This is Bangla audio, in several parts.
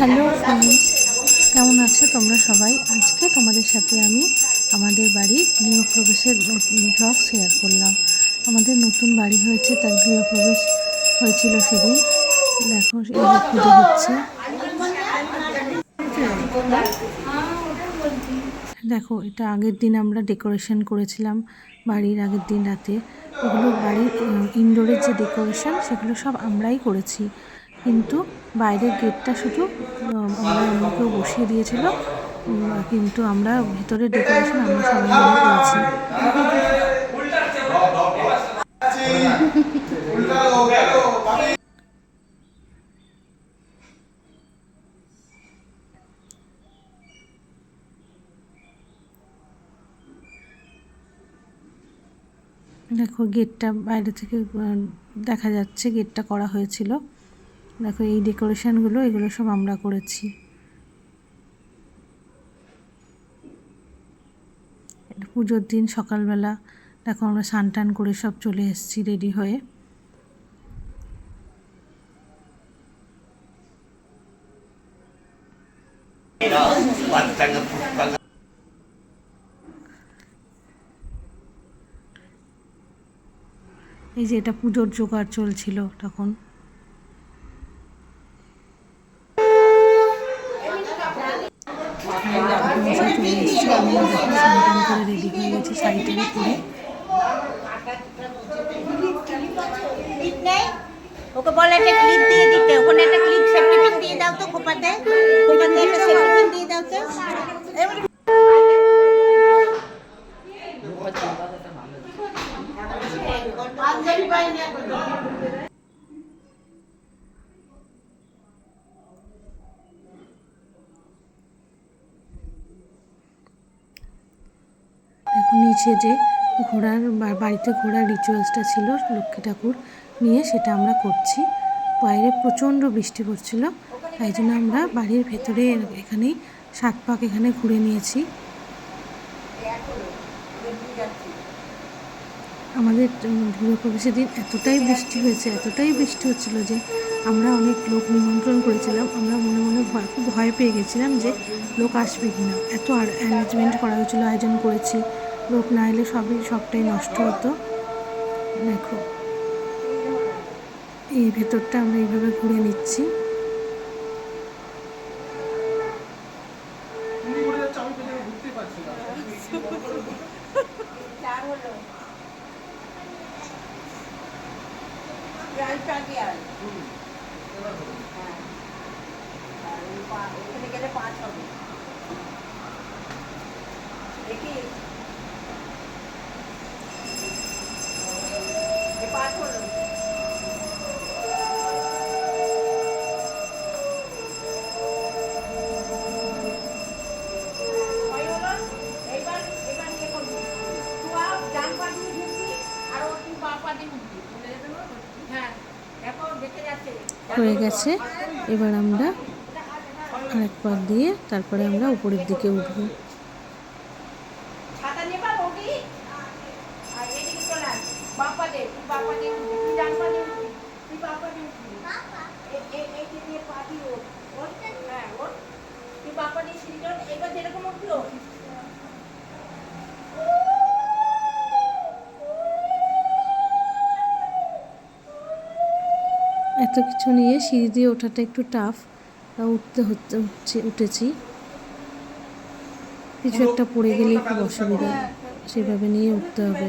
হ্যালো ফ্রেন্ডস কেমন আছো তোমরা সবাই? আজকে তোমাদের সাথে আমি আমাদের বাড়ির গৃহপ্রবেশের ব্লগ শেয়ার করলাম। আমাদের নতুন বাড়ি হয়েছে, তার গৃহপ্রবেশ হয়েছিল সেদিন। দেখো, এই পুজো হচ্ছে। দেখো, এটা আগের দিন আমরা ডেকোরেশন করেছিলাম, বাড়ির আগের দিন রাতে। ওগুলো বাড়ির ইনডোরের যে ডেকোরেশন সেগুলো সব আমরাই করেছি। কিন্তু বাইরের গেটটা শুধু আমরা অন্য কেউ বসিয়ে দিয়েছিল। কিন্তু আমরা ভেতরে ডেকোরেশন আমরা সবাই মিলে করেছি। দেখো গেটটা বাইরে থেকে দেখা যাচ্ছে গেটটা করা হয়েছিল। দেখো, এই ডেকোরেশনগুলো, এগুলো সব আমরা করেছি। পুজোর দিন সকালবেলা, দেখো, আমরা স্নান টান করে সব চলে এসেছি রেডি হয়ে। এই যে এটা পুজোর জোগাড় চলছিল তখন। ওকে বলে একটা ক্লিপ দিয়ে দিতে। ওখানে একটা ক্লিপ সেফটি দিয়ে দাও তো খোপাতে। খোপাতে একটা সেফটি দিয়ে দাও তো এখন নিচে যে ঘোড়ার বাড়িতে ঘোড়ার রিচুয়ালসটা ছিল লক্ষ্মী ঠাকুর নিয়ে, সেটা আমরা করছি। বাইরে প্রচণ্ড বৃষ্টি পড়ছিল, তাই জন্য আমরা বাড়ির ভেতরে এখানেই সাত পাক এখানে ঘুরে নিয়েছি। আমাদের গৃহপ্রবেশের দিন এতটাই বৃষ্টি হয়েছে, এতটাই বৃষ্টি হচ্ছিল যে আমরা অনেক লোক নিমন্ত্রণ করেছিলাম। আমরা মনে মনে খুব ভয় পেয়ে গেছিলাম যে লোক আসবে কি না এত অ্যারেঞ্জমেন্ট করা হয়েছিল, আয়োজন করেছি। লোক না এলে সবই, সবটাই নষ্ট হতো। দেখো, এই ভেতরটা আমরা এইভাবে ঘুরে নিচ্ছি। আর হ্যাঁ দেখি এ পাঁচ হলো ছয় হলো এইবার এবার ইয়ে করবি তুই আর ডান পা দিয়ে ঢুকবি আর ও তুই বাঁ পা দিয়ে ঢুকবি বুঝে হ্যাঁ গেছে। এবার আমরা আরেক পাক দিয়ে তারপরে আমরা উপরের দিকে উঠবো। এত কিছু নিয়ে সিঁড়ি দিয়ে ওঠাটা একটু টাফ উঠতে হচ্ছে, উঠছে, উঠেছি। কিছু একটা পড়ে গেলে খুব অসুবিধা, সেভাবে নিয়ে উঠতে হবে।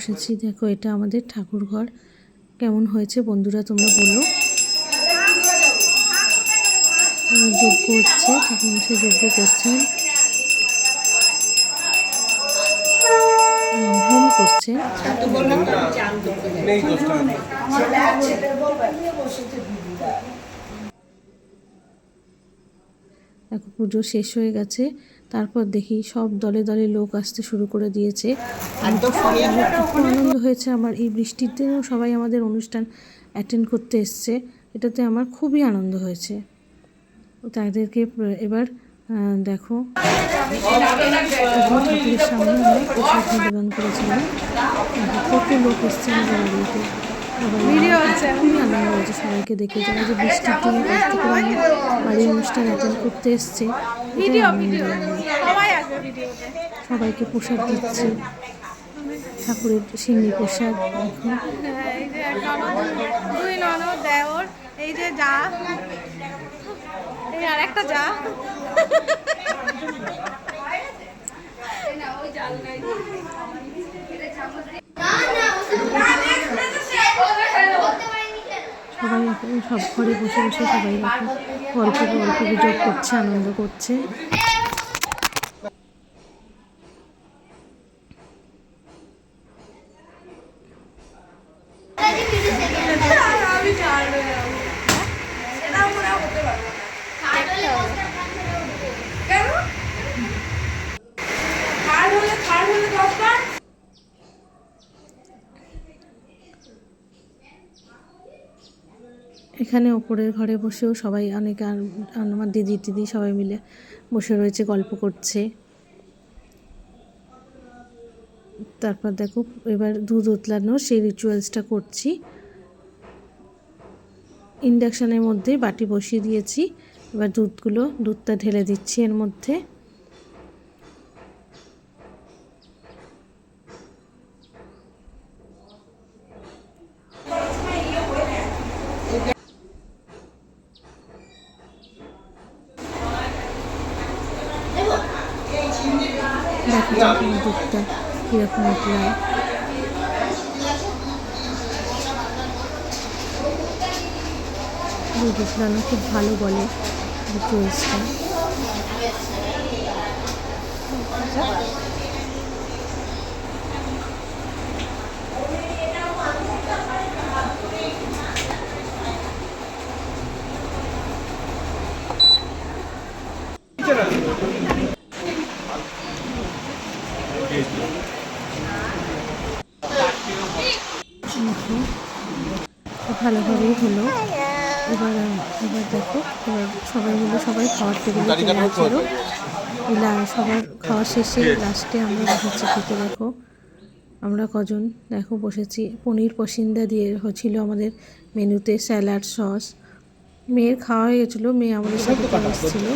বসেছি। দেখো, এটা আমাদের ঠাকুর ঘর। কেমন হয়েছে বন্ধুরা, তোমরা বলো। যজ্ঞ হচ্ছে ঠাকুর মশাই যজ্ঞ করছেন। হোম করছে। দেখো, পুজো শেষ হয়ে গেছে। তারপর দেখি সব দলে দলে লোক আসতে শুরু করে দিয়েছে। খুব আনন্দ হয়েছে আমার এই বৃষ্টির দিনেও সবাই আমাদের অনুষ্ঠান অ্যাটেন্ড করতে এসছে। এটাতে আমার খুবই আনন্দ হয়েছে। তাদেরকে এবার দেখো। ঠাকুরের সামনে আমরা প্রসাদ নিবেদন করেছিলাম। কত লোক এসছে আমাদের বাড়িতে। খুবই আনন্দ হয়েছে সবাইকে দেখে যারা যে বৃষ্টির দিনে কষ্ট করে বাড়ির অনুষ্ঠান অ্যাটেন্ড করতে এসছে। এটাই আনন্দ আমার। সবাই আসবে ভিডিওতে সবাইকে প্রসাদ দিচ্ছি। ঠাকুরের সিন্নি প্রসাদ এই যে দুই ননদ দেওর এই যে যা। এই আর একটা যা। সবাই এখন সব ঘরে বসে বসে সবাই গল্প গল্প গুজব করছে আনন্দ করছে। এখানে ওপরের ঘরে বসেও সবাই অনেকে আমার দিদি টিদি সবাই মিলে বসে রয়েছে, গল্প করছে। তারপর দেখো, এবার দুধ উতলানো, সেই রিচুয়ালসটা করছি। ইন্ডাকশানের মধ্যে বাটি বসিয়ে দিয়েছি। এবার দুধগুলো, দুধটা ঢেলে দিচ্ছি এর মধ্যে। দেখো যখন দুধটা কীরকম উতলায় দুধ উতলানো খুব ভালো বলে রিচুয়ালসটা দেখো খুব ভালোভাবেই হলো। এবার এবার দেখো, এবার সবাই মিলে সবাই খাওয়ার টেবিলে চলে আসলো। সবার খাওয়া শেষে লাস্টে আমরা বসেছি, খেতে দেখো। আমরা কজন? দেখো, বসেছি। পনির পসিন্দা দিয়ে হচ্ছিল আমাদের মেনুতে স্যালাড সস। মেয়ের খাওয়া হয়ে গেছিল, মেয়ে আমাদের সাথে এসেছিল।